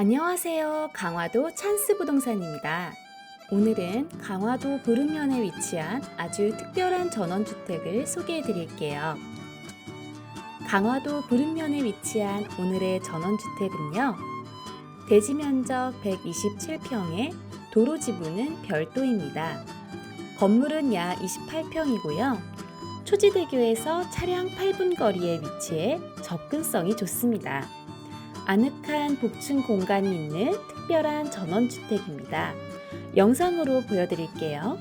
안녕하세요. 강화도 찬스 부동산입니다. 오늘은 강화도 부릉면에 위치한 아주 특별한 전원주택을 소개해 드릴게요. 강화도 부릉면에 위치한 오늘의 전원주택은요. 대지 면적 127평에 도로 지분은 별도입니다. 건물은 약 28평이고요. 초지대교에서 차량 8분 거리에 위치해 접근성이 좋습니다. 아늑한 복층 공간이 있는 특별한 전원주택입니다. 영상으로 보여드릴게요.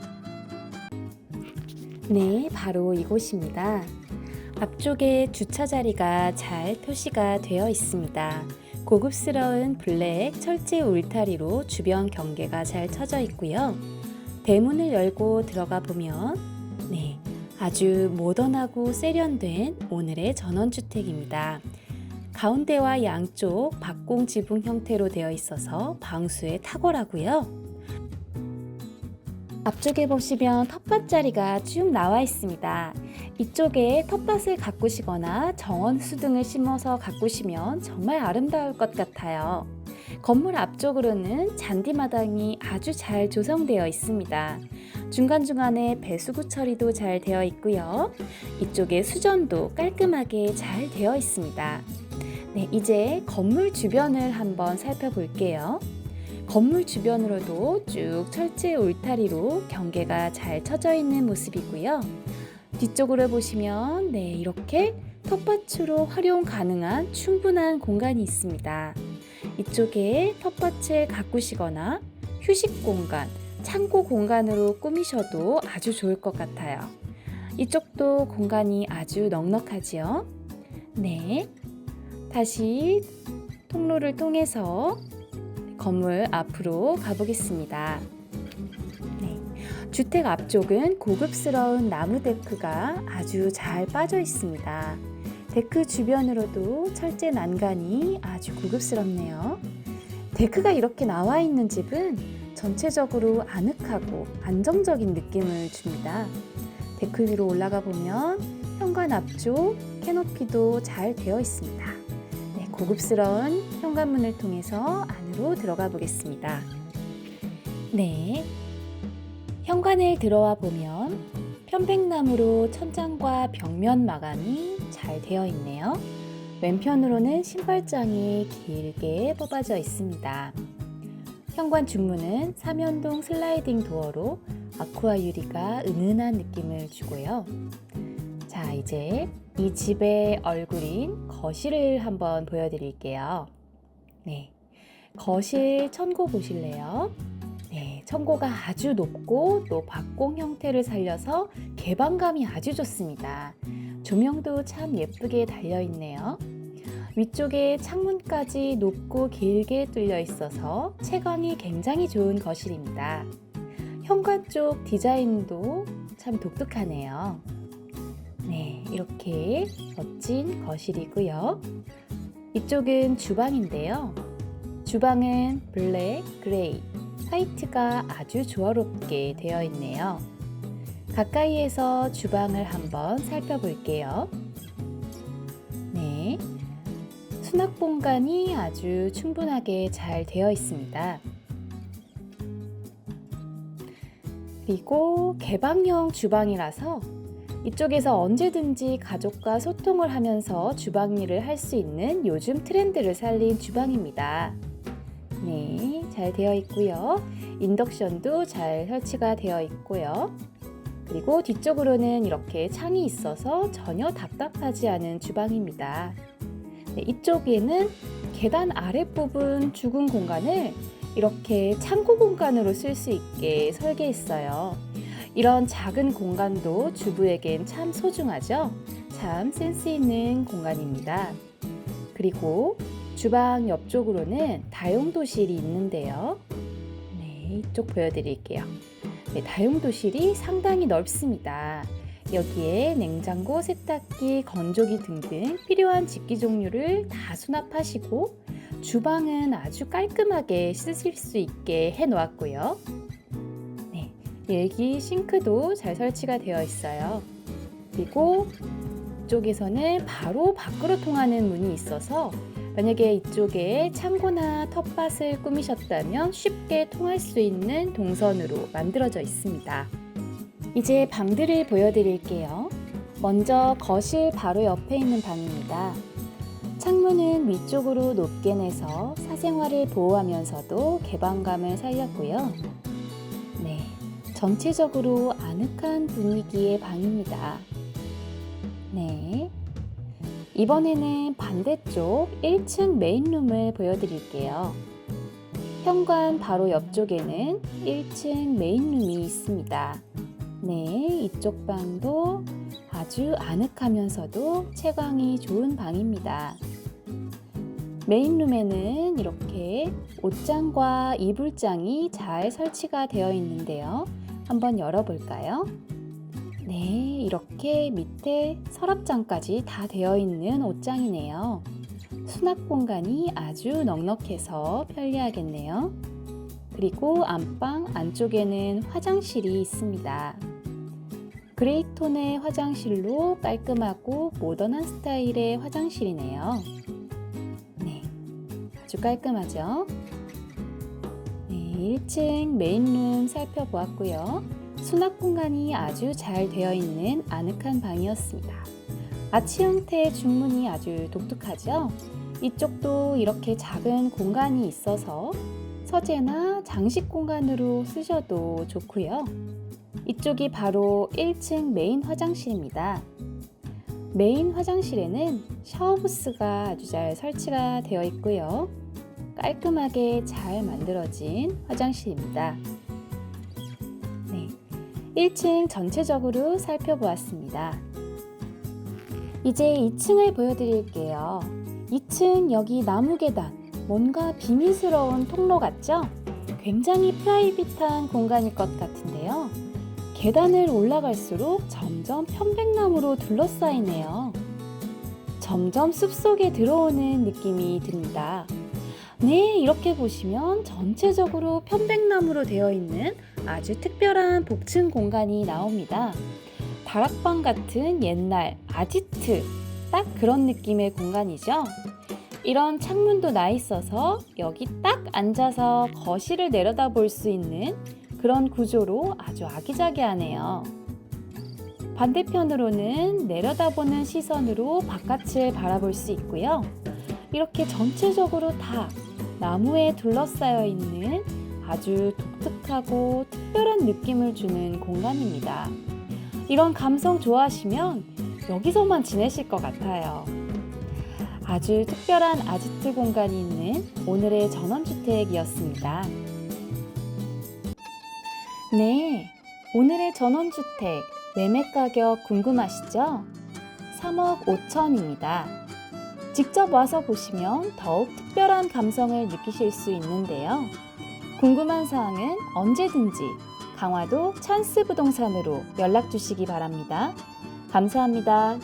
네, 바로 이곳입니다. 앞쪽에 주차 자리가 잘 표시가 되어 있습니다. 고급스러운 블랙 철제 울타리로 주변 경계가 잘 쳐져 있고요. 대문을 열고 들어가 보면 네, 아주 모던하고 세련된 오늘의 전원주택입니다. 가운데와 양쪽 박공 지붕 형태로 되어 있어서 방수에 탁월하고요. 앞쪽에 보시면 텃밭 자리가 쭉 나와 있습니다. 이쪽에 텃밭을 가꾸시거나 정원 수 등을 심어서 가꾸시면 정말 아름다울 것 같아요. 건물 앞쪽으로는 잔디마당이 아주 잘 조성되어 있습니다. 중간중간에 배수구 처리도 잘 되어 있고요. 이쪽에 수전도 깔끔하게 잘 되어 있습니다. 네, 이제 건물 주변을 한번 살펴볼게요. 건물 주변으로도 쭉 철제 울타리로 경계가 잘 쳐져 있는 모습이고요. 뒤쪽으로 보시면 네, 이렇게 텃밭으로 활용 가능한 충분한 공간이 있습니다. 이쪽에 텃밭을 가꾸시거나 휴식 공간, 창고 공간으로 꾸미셔도 아주 좋을 것 같아요. 이쪽도 공간이 아주 넉넉하지요. 네. 다시 통로를 통해서 건물 앞으로 가보겠습니다. 네. 주택 앞쪽은 고급스러운 나무 데크가 아주 잘 빠져 있습니다. 데크 주변으로도 철제 난간이 아주 고급스럽네요. 데크가 이렇게 나와 있는 집은 전체적으로 아늑하고 안정적인 느낌을 줍니다. 데크 위로 올라가 보면 현관 앞쪽 캐노피도 잘 되어 있습니다. 네, 고급스러운 현관문을 통해서 안으로 들어가 보겠습니다. 네. 현관을 들어와 보면 편백나무로 천장과 벽면 마감이 잘 되어 있네요. 왼편으로는 신발장이 길게 뽑아져 있습니다. 현관 중문은 삼연동 슬라이딩 도어로 아쿠아 유리가 은은한 느낌을 주고요. 자, 이제 이 집의 얼굴인 거실을 한번 보여드릴게요. 네. 거실 천고 보실래요? 네, 천고가 아주 높고 또 박공 형태를 살려서 개방감이 아주 좋습니다. 조명도 참 예쁘게 달려 있네요. 위쪽에 창문까지 높고 길게 뚫려 있어서 채광이 굉장히 좋은 거실입니다. 현관 쪽 디자인도 참 독특하네요. 네, 이렇게 멋진 거실이고요. 이쪽은 주방인데요. 주방은 블랙, 그레이, 화이트가 아주 조화롭게 되어 있네요. 가까이에서 주방을 한번 살펴볼게요. 네. 수납 공간이 아주 충분하게 잘 되어 있습니다. 그리고 개방형 주방이라서 이쪽에서 언제든지 가족과 소통을 하면서 주방 일을 할 수 있는 요즘 트렌드를 살린 주방입니다. 네, 잘 되어 있고요. 인덕션도 잘 설치가 되어 있고요. 그리고 뒤쪽으로는 이렇게 창이 있어서 전혀 답답하지 않은 주방입니다. 네, 이쪽에는 계단 아랫부분 죽은 공간을 이렇게 창고 공간으로 쓸 수 있게 설계했어요. 이런 작은 공간도 주부에겐 참 소중하죠? 참 센스 있는 공간입니다. 그리고 주방 옆쪽으로는 다용도실이 있는데요. 네, 이쪽 보여드릴게요. 네, 다용도실이 상당히 넓습니다. 여기에 냉장고, 세탁기, 건조기 등등 필요한 집기 종류를 다 수납하시고 주방은 아주 깔끔하게 쓰실 수 있게 해 놓았고요. 네, 여기 싱크도 잘 설치가 되어 있어요. 그리고 이쪽에서는 바로 밖으로 통하는 문이 있어서 만약에 이쪽에 창고나 텃밭을 꾸미셨다면 쉽게 통할 수 있는 동선으로 만들어져 있습니다. 이제 방들을 보여드릴게요. 먼저 거실 바로 옆에 있는 방입니다. 창문은 위쪽으로 높게 내서 사생활을 보호하면서도 개방감을 살렸고요. 네, 전체적으로 아늑한 분위기의 방입니다. 네. 이번에는 반대쪽 1층 메인룸을 보여드릴게요. 현관 바로 옆쪽에는 1층 메인룸이 있습니다. 네, 이쪽 방도 아주 아늑하면서도 채광이 좋은 방입니다. 메인룸에는 이렇게 옷장과 이불장이 잘 설치가 되어 있는데요. 한번 열어볼까요? 네, 이렇게 밑에 서랍장까지 다 되어 있는 옷장이네요. 수납 공간이 아주 넉넉해서 편리하겠네요. 그리고 안방 안쪽에는 화장실이 있습니다. 그레이 톤의 화장실로 깔끔하고 모던한 스타일의 화장실이네요. 네, 아주 깔끔하죠? 네, 1층 메인룸 살펴보았고요. 수납 공간이 아주 잘 되어 있는 아늑한 방이었습니다. 아치 형태의 중문이 아주 독특하죠? 이쪽도 이렇게 작은 공간이 있어서 서재나 장식 공간으로 쓰셔도 좋고요. 이쪽이 바로 1층 메인 화장실입니다. 메인 화장실에는 샤워부스가 아주 잘 설치가 되어 있고요. 깔끔하게 잘 만들어진 화장실입니다. 네, 1층 전체적으로 살펴보았습니다. 이제 2층을 보여드릴게요. 2층 여기 나무 계단, 뭔가 비밀스러운 통로 같죠? 굉장히 프라이빗한 공간일 것 같은데요. 계단을 올라갈수록 점점 편백나무로 둘러싸이네요. 점점 숲속에 들어오는 느낌이 듭니다. 네, 이렇게 보시면 전체적으로 편백나무로 되어 있는 아주 특별한 복층 공간이 나옵니다. 다락방 같은 옛날 아지트, 딱 그런 느낌의 공간이죠. 이런 창문도 나 있어서 여기 딱 앉아서 거실을 내려다 볼 수 있는 그런 구조로 아주 아기자기하네요. 반대편으로는 내려다보는 시선으로 바깥을 바라볼 수 있고요. 이렇게 전체적으로 다 나무에 둘러싸여 있는 아주 독특하고 특별한 느낌을 주는 공간입니다. 이런 감성 좋아하시면 여기서만 지내실 것 같아요. 아주 특별한 아지트 공간이 있는 오늘의 전원주택이었습니다. 네, 오늘의 전원주택 매매 가격 궁금하시죠? 3억 5천입니다. 직접 와서 보시면 더욱 특별한 감성을 느끼실 수 있는데요. 궁금한 사항은 언제든지 강화도 찬스 부동산으로 연락 주시기 바랍니다. 감사합니다.